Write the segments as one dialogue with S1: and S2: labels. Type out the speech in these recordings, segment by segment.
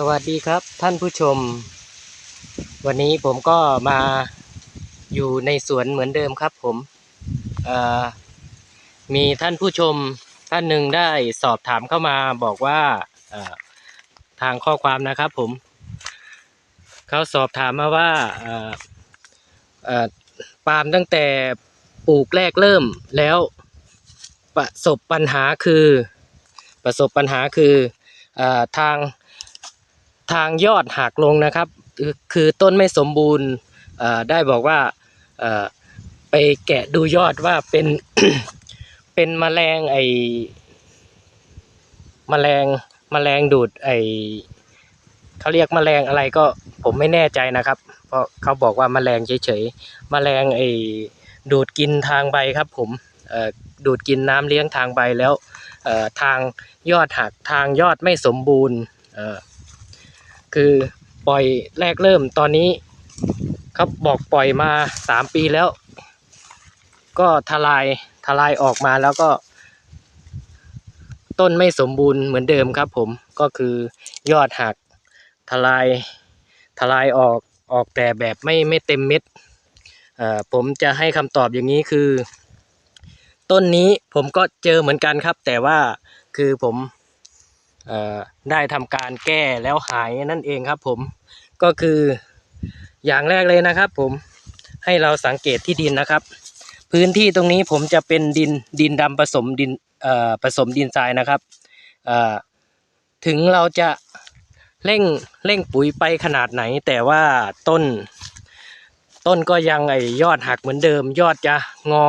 S1: สวัสดีครับท่านผู้ชม วันนี้ผมก็มาอยู่ในสวนเหมือนเดิมครับผมมีท่านผู้ชมท่านหนึ่งได้สอบถามเข้ามาบอกว่าทางข้อความนะครับผม เขาสอบถามมาว่าปาล์มตั้งแต่ปลูกแรกเริ่มแล้วประสบปัญหาคือประสบปัญหาคืออทาง ทางยอดหักลงนะครับ คือต้นไม่สมบูรณ์ได้บอกว่าไปแกะดูยอดว่าเป็นเป็นแมลงไอแมลงแมลงดูดไอเขาเรียกแมลงอะไรก็ผมไม่แน่ใจนะครับ เพราะเขาบอกว่าแมลงเฉยๆแมลงไอดูดกินทางใบครับ ผมดูดกินน้ำเลี้ยงทางใบแล้วทางยอดหักทางยอดไม่สมบูรณ์ คือปล่อยแรกเริ่มตอนนี้เขาบบอกปล่อยมาสามปีแล้ว ก็ทลายทลายออกมาแล้วก็ ต้นไม่สมบูรณ์เหมือนเดิมครับผมก็คือยอดหักทลายทลายออกออกแต่แบบไม่ไม่เต็มเม็ดผมจะให้คำตอบอย่างนี้คือ ต้นนี้ผมก็เจอเหมือนกันครับ แต่ว่าคือผม ได้ทำการแก้แล้วหายนั่นเองครับผมก็คืออย่างแรกเลยนะครับผมให้เราสังเกตที่ดินนะครับ พื้นที่ตรงนี้ผมจะเป็นดินดินดำผสมดินผสมดินทรายนะครับถึงเราจะเร่งเร่งปุ๋ยไปขนาดไหน แต่ว่าต้น ต้นก็ยังไอยอดหักเหมือนเดิม ยอดจะงอ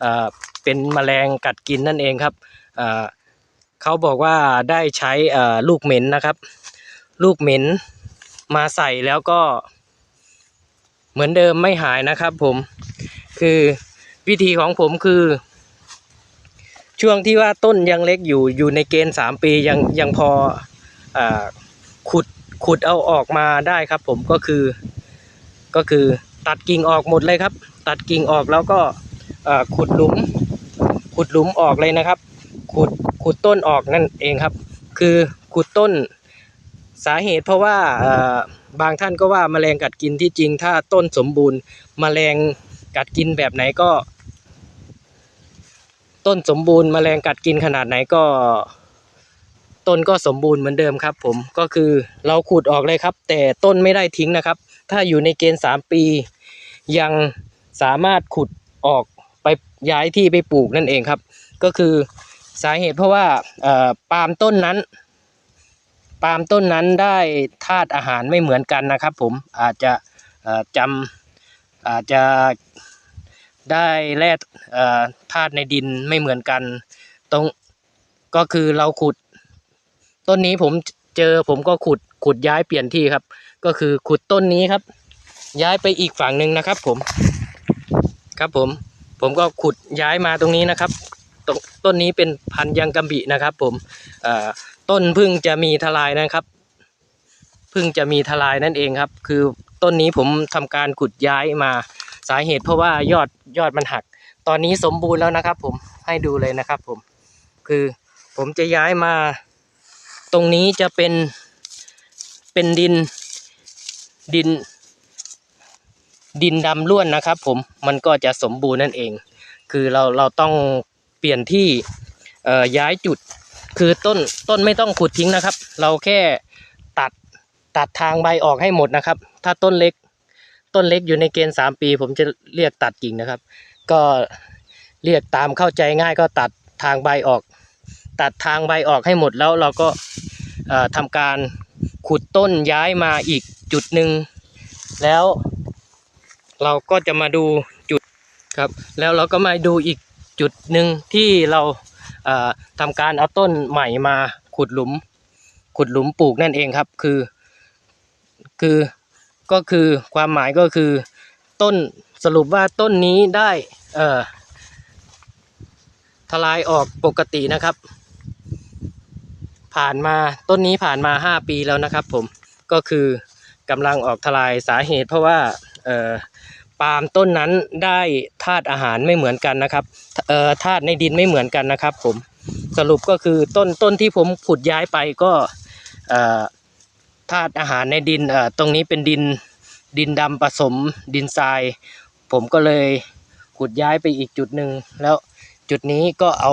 S1: เอ่อเป็นแมลงกัดกินนั่นเองครับ เขาบอกว่าได้ใช้ลูกเหม็นนะครับ ลูกเหม็นมาใส่แล้วก็ เหมือนเดิมไม่หายนะครับผมคือวิธีของผมคือ ช่วงที่ว่าต้นยังเล็กอยู่อยู่ในเกณฑ์สามปียังยังพออขุดขุดเอาออกมาได้ครับผมก็คือก็คือตัดกิ่งออกหมดเลยครับ ตัดกิ่งออกแล้วก็ขุดหลุม ขุดหลุมออกเลยนะครับ ขุดขุดต้นออกนั่นเองครับ คือขุดต้นสาเหตุเพราะว่าบางท่านก็ว่าแมลงกัดกินที่จริง ถ้าต้นสมบูรณ์แมลงกัดกินแบบไหนก็ ต้นสมบูรณ์แมลงกัดกินขนาดไหนก็ต้นก็สมบูรณ์เหมือนเดิมครับ ผมก็คือเราขุดออกเลยครับ แต่ต้นไม่ได้ทิ้งนะครับ ถ้าอยู่ในเกณฑ์สามปี ยังสามารถขุดออกไปย้ายที่ไปปลูกนั่นเองครับ ก็คือ สาเหตุเพราะว่าปาล์มต้นนั้น ปาล์มต้นนั้นได้ธาตุอาหารไม่เหมือนกันนะครับ ผมอาจจะจำอาจจะได้แร่ธาตุในดินไม่เหมือนกันตรงก็คือเราขุด ต้นนี้ผมเจอผมก็ขุดขุดย้ายเปลี่ยนที่ครับ ก็คือขุดต้นนี้ครับ ย้ายไปอีกฝั่งหนึ่งนะครับ ผมครับผมผมก็ขุดย้ายมาตรงนี้นะครับ ต้นนี้เป็นพันยังกัมบินะครับ ผมต้นพึ่งจะมีทลายนะครับพึ่งจะมีทลายนั่นเองครับ คือต้นนี้ผมทำการขุดย้ายมาสาเหตุเพราะว่ายอดยอดมันหัก ตอนนี้สมบูรณ์แล้วนะครับ ผมให้ดูเลยนะครับ ผมคือผมจะย้ายมา ตรงนี้จะเป็นเป็นดินดิน ดินดำล้วนนะครับ ผมมันก็จะสมบูรณ์นั่นเอง คือเราเราต้อง เปลี่ยนที่ย้ายจุดคือต้นต้นไม่ต้องขุดทิ้งนะครับ เราแค่ตัดตัดทางใบออกให้หมดนะครับ ถ้าต้นเล็ก ต้นเล็กอยู่ในเกณฑ์สามปี ผมจะเรียกตัดกิ่งนะครับ ก็เรียกตามเข้าใจง่ายก็ตัดทางใบออก ตัดทางใบออกให้หมดแล้วเราก็เอ่อทำการขุดต้นย้ายมาอีกจุดหนึ่งแล้ว เราก็จะมาดูจุดครับ แล้วเราก็มาดูอีก จุดหนึ่งที่เราทำการเอาต้นใหม่มาขุดหลุม ขุดหลุมปลูกนั่นเองครับ คือ คือก็คือความหมายก็คือต้นสรุปว่าต้นนี้ได้เออทลายออกปกตินะครับ ผ่านมาต้นนี้ผ่านมาห้าปีแล้วนะครับ ผมก็คือกำลังออกทลายสาเหตุ เพราะว่า ปาล์มต้นนั้นได้ธาตุอาหารไม่เหมือนกันนะครับเอ่อธาตุในดินไม่เหมือนกันนะครับ ผมสรุปก็คือต้นต้นที่ผมขุดย้ายไปก็เอ่อธาตุอาหารในดินเอ่อตรงนี้เป็นดินดินดำผสมดินทราย ผมก็เลยขุดย้ายไปอีกจุดหนึ่งแล้วจุดนี้ก็เอา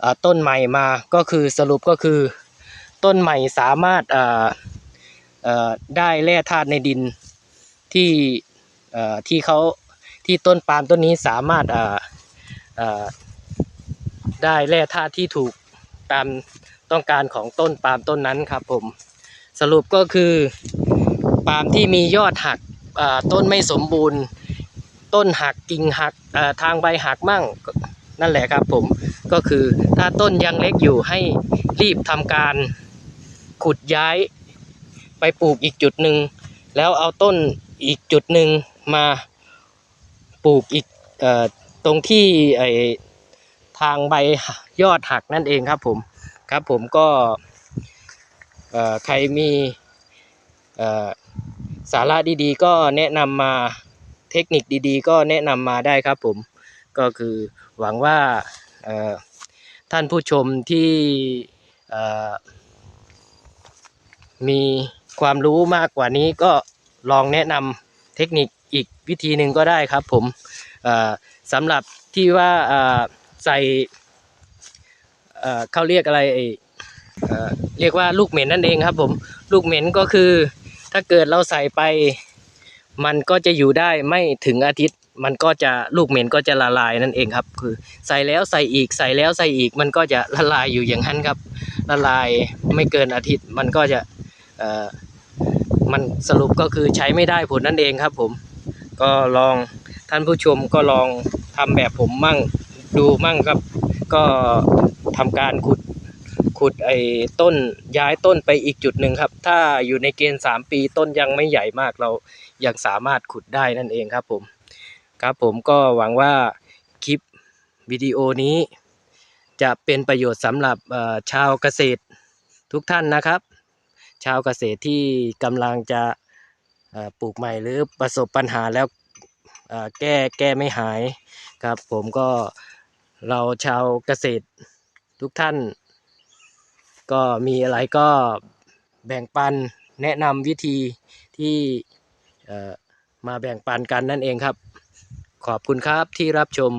S1: เอ่อต้นใหม่มาก็คือสรุปก็คือต้นใหม่สามารถเอ่อเอ่อได้แร่ธาตุในดินที่ ที่เขาที่ต้นปาล์มต้นนี้สามารถได้แร่ธาตุที่ถูกตามต้องการของต้นปาล์มต้นนั้นครับผมสรุปก็คือปาล์มที่มียอดหักต้นไม่สมบูรณ์ ต้นหักกิ่งหักทางใบหักมั่งนั่นแหละครับผมก็คือถ้าต้นยังเล็กอยู่ให้รีบทำการขุดย้ายไปปลูกอีกจุดหนึ่งแล้วเอาต้นอีกจุดหนึ่ง มาปลูกอีกออตรงที่ไอทางใบยอดหักนั่นเองครับผมครับผมก็ใครมีสาระดีๆ ก็แนะนำมาเทคนิคดีๆ ก็แนะนำมาได้ครับผมก็คือหวังว่าท่านผู้ชมที่มีความรู้มากกว่านี้ก็ลองแนะนำเทคนิค อีกวิธีหนึ่งก็ได้ครับผมสำหรับที่ว่าใส่เขาเรียกอะไรเรียกว่าลูกเหม็นนั่นเองครับผมลูกเหม็นก็คือถ้าเกิดเราใส่ไปมันก็จะอยู่ได้ไม่ถึงอาทิตย์ มันก็จะลูกเหม็นก็จะละลายนั่นเองครับ คือใส่แล้วใส่อีกใส่แล้วใส่อีกมันก็จะละลายอยู่อย่างนั้นครับ ละลายไม่เกินอาทิตย์มันก็จะมันสรุปก็คือใช้ไม่ได้ผลนั่นเองครับผม ก็ลองท่านผู้ชมก็ลองทำแบบผมมั่งดูมั่งครับ ก็ทำการขุดขุดไอ้ต้นย้ายต้นไปอีกจุดหนึ่งครับ ถ้าอยู่ในเกณฑ์สามปีต้นยังไม่ใหญ่มากเรายังสามารถขุดได้นั่นเองครับผมครับผมก็หวังว่าคลิปวิดีโอนี้ จะเป็นประโยชน์สำหรับชาวเกษตรทุกท่านนะครับ ชาวเกษตรที่กำลังจะ ปลูกใหม่หรือประสบปัญหาแล้วแก้แก้ไม่หายครับ ผมก็เราชาวเกษตรทุกท่าน ก็มีอะไรก็แบ่งปันแนะนำวิธีที่มาแบ่งปันกันนั่นเองครับ ขอบคุณครับที่รับชม